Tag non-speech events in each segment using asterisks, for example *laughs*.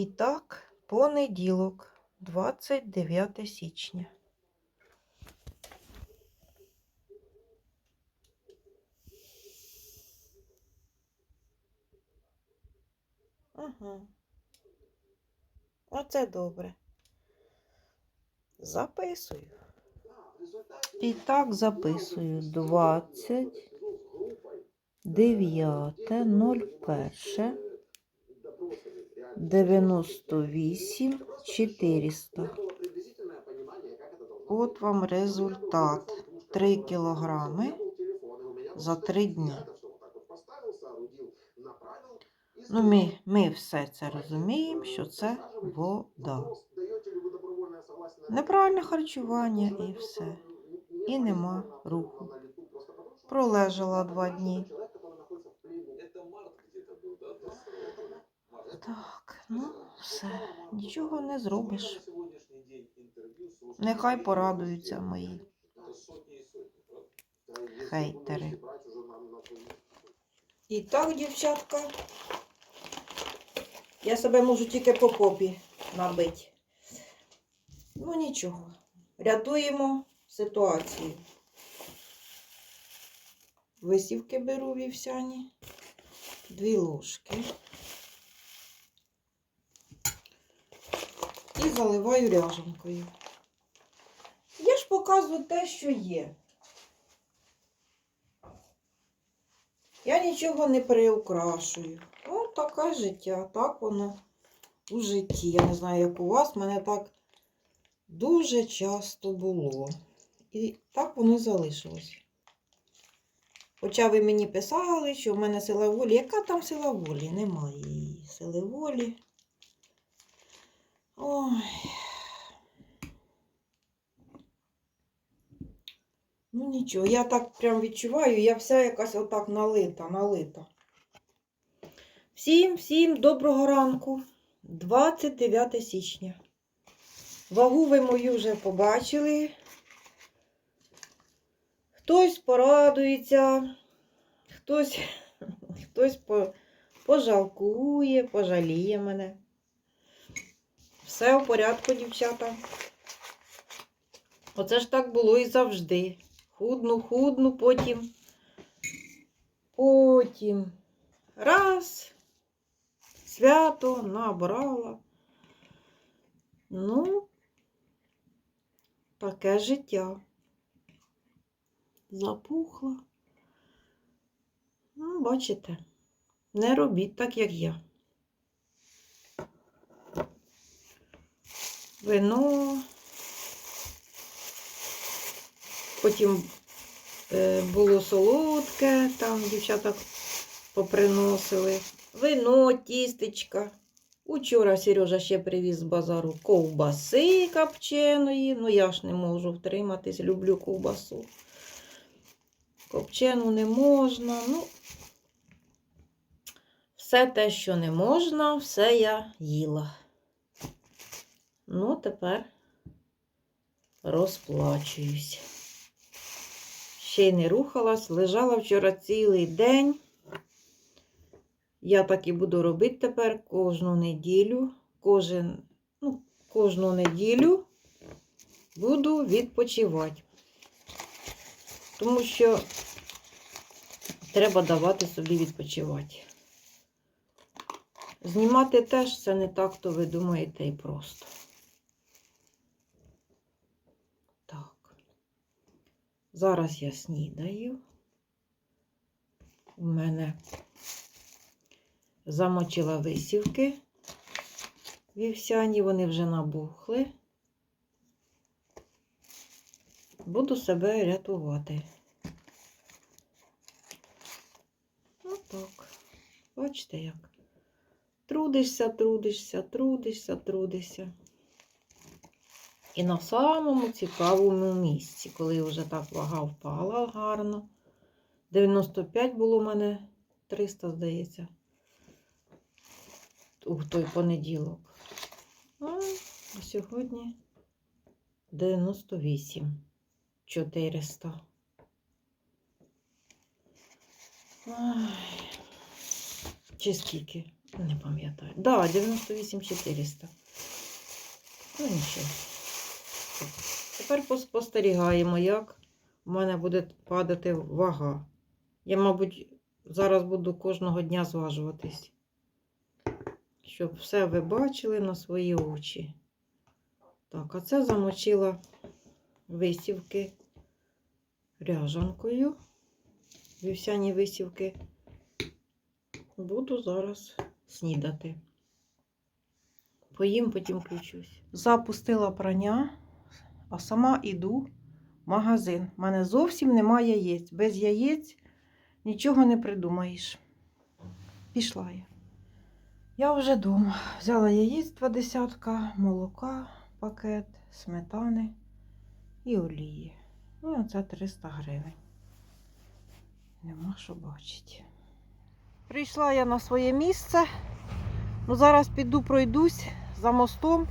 І так, понеділок, 29 січня. Угу. Оце добре. Записую. І так записую 20 9 01 98 400. От вам результат. 3 кілограми за 3 дні. Ну, ми, ми все це розуміємо, що це вода. Неправильне харчування і все. І нема руху. Пролежала два дні. Так, ну все, нічого не зробиш. Нехай порадуються мої хейтери. І так, дівчатка, я себе можу тільки по попі набити. Ну нічого, рятуємо ситуацію. Висівки беру вівсяні, дві ложки. І заливаю ряженкою. Я ж показую те, що є. Я нічого не приукрашую. Ось таке життя, так воно у житті. Я не знаю, як у вас, мене так дуже часто було. І так воно залишилось. Хоча ви мені писали, що в мене сила волі. Яка там сила волі? Немає сили волі. Ой. Ну нічого, я так прям відчуваю, я вся якась отак налита, налита. Всім, всім доброго ранку. 29 січня. Вагу ви мою вже побачили. Хтось порадується, хтось, *laughs* хтось по, пожалкує, пожаліє мене. Все в порядку, дівчата. Оце ж так було і завжди. Худну, худну, потім. Потім. Раз. Свято набрала. Ну, таке життя. Запухла. Ну, бачите, не робіть так, як я. Вино. Потім е, було солодке, там дівчата поприносили. Вино, тістечка. Учора Сережа ще привіз з базару ковбаси копченої. Ну, я ж не можу втриматись, люблю ковбасу. Копчену не можна. Ну, все те, що не можна, все я їла. Ну, тепер розплачуюсь. Ще й не рухалась, лежала вчора цілий день. Я так і буду робити тепер кожну неділю. Кожен, ну, кожну неділю буду відпочивати. Тому що треба давати собі відпочивати. Знімати теж це не так, то ви думаєте і просто. Так. Зараз я снідаю. У мене замочила висівки вівсяні, вони вже набухли. Буду себе рятувати. Отак. Бачите як? Трудишся, трудишся, трудишся, трудишся. І на самому цікавому місці, коли вже так вага впала гарно. 95 було у мене 300, здається. У той понеділок. А сьогодні 98 400. Ай, чи скільки? Не пам'ятаю. Да, 98 400. Ну нічого. Тепер поспостерігаємо, як у мене буде падати вага. Я, мабуть, зараз буду кожного дня зважуватись. Щоб все ви бачили на свої очі. Так, а це замочила висівки ряжанкою. Вівсяні висівки. Буду зараз снідати. Поїм, потім включусь. Запустила прання, а сама іду в магазин. У мене зовсім немає яєць. Без яєць нічого не придумаєш. Пішла я. Я вже вдома. Взяла яєць два десятка, молока, пакет, сметани і олії. Ну, оце 300 гривень. Нема що бачити. Прийшла я на своє місце. Ну, зараз піду пройдусь за мостом.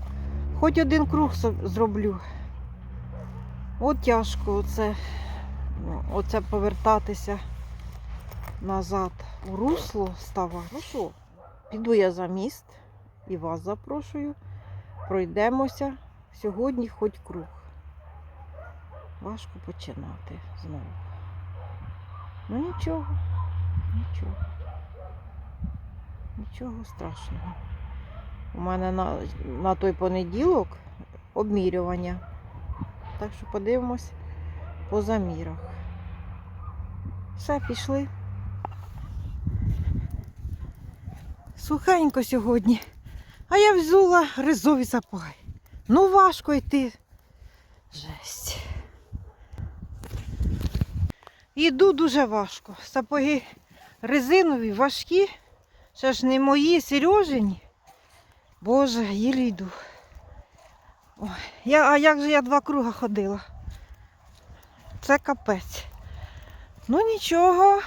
Хоч один круг зроблю. От тяжко оце, оце повертатися назад у русло става. Ну що, піду я за міст і вас запрошую. Пройдемося сьогодні хоч круг. Важко починати знову. Ну нічого, нічого. Нічого страшного. У мене на, на той понеділок обмірювання. Так що подивимось по замірах. Все, пішли. Сухенько сьогодні. А я взула ризові сапоги. Ну важко йти. Жесть. Йду дуже важко. Сапоги резинові, важкі. Ще ж не мої, Сережині. Боже, їлі йду. Ой, я, а як же я два круга ходила? Це капець. Ну нічого.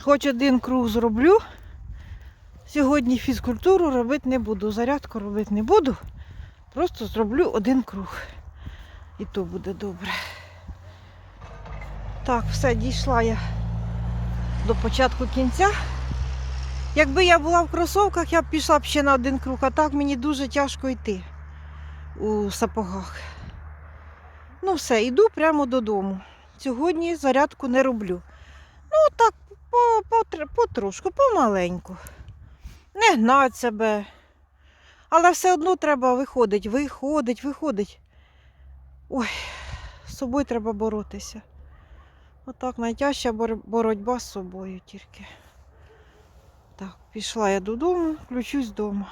Хоч один круг зроблю. Сьогодні фізкультуру робити не буду. Зарядку робити не буду. Просто зроблю один круг. І то буде добре. Так, все, дійшла я до початку кінця. Якби я була в кросовках, я б пішла б ще на один круг, а так мені дуже тяжко йти у сапогах. Ну все, йду прямо додому. Сьогодні зарядку не роблю. Ну так, по, по, потрошку, помаленьку. Не гнать себе. Але все одно треба виходить, виходить, виходить. Ой, з собою треба боротися. Отак найтяжча боротьба з собою тільки. Так, пішла я додому, включусь вдома.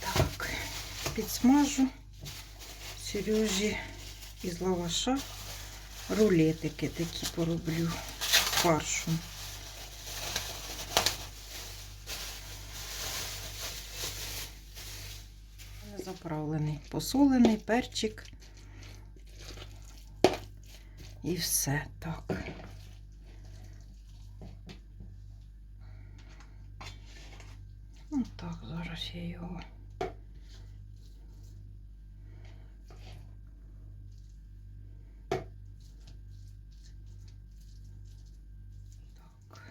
Так, підсмажу Сережі із лаваша рулетики такі пороблю фаршем. Заправлений, посолений перчик. І все так. Ну так, зараз я його. Так.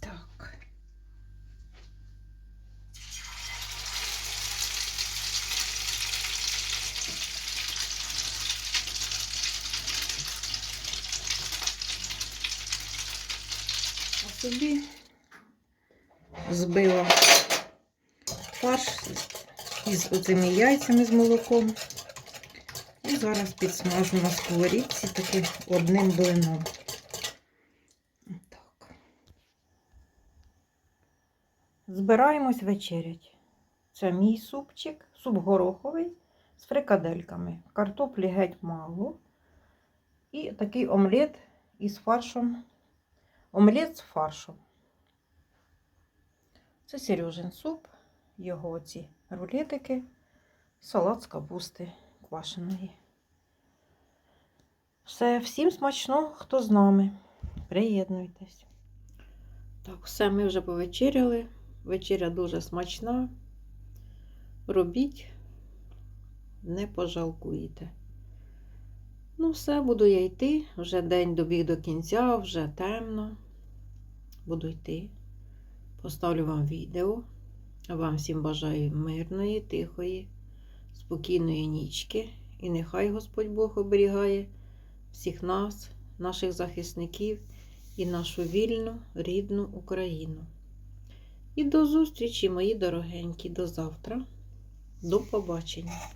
Так. Собі збила фарш із оцими яйцями з молоком. І зараз підсмажу на сковорідці таким одним блином. Так. Збираємось вечерять. Це мій супчик, суп гороховий з фрикадельками. Картоплі геть мало. І такий омлет із фаршем. Омлет з фаршем. Це Сережин суп, його ці рулетики, салат з капусти квашеної. Все, всім смачно, хто з нами. Приєднуйтесь. Так, все, ми вже повечеряли. Вечеря дуже смачна. Робіть, не пожалкуєте. Ну, все, буду я йти. Вже день добіг до кінця, вже темно. Буду йти. Поставлю вам відео. Вам всім бажаю мирної, тихої, спокійної нічки. І нехай Господь Бог оберігає всіх нас, наших захисників і нашу вільну, рідну Україну. І до зустрічі, мої дорогенькі, до завтра. До побачення.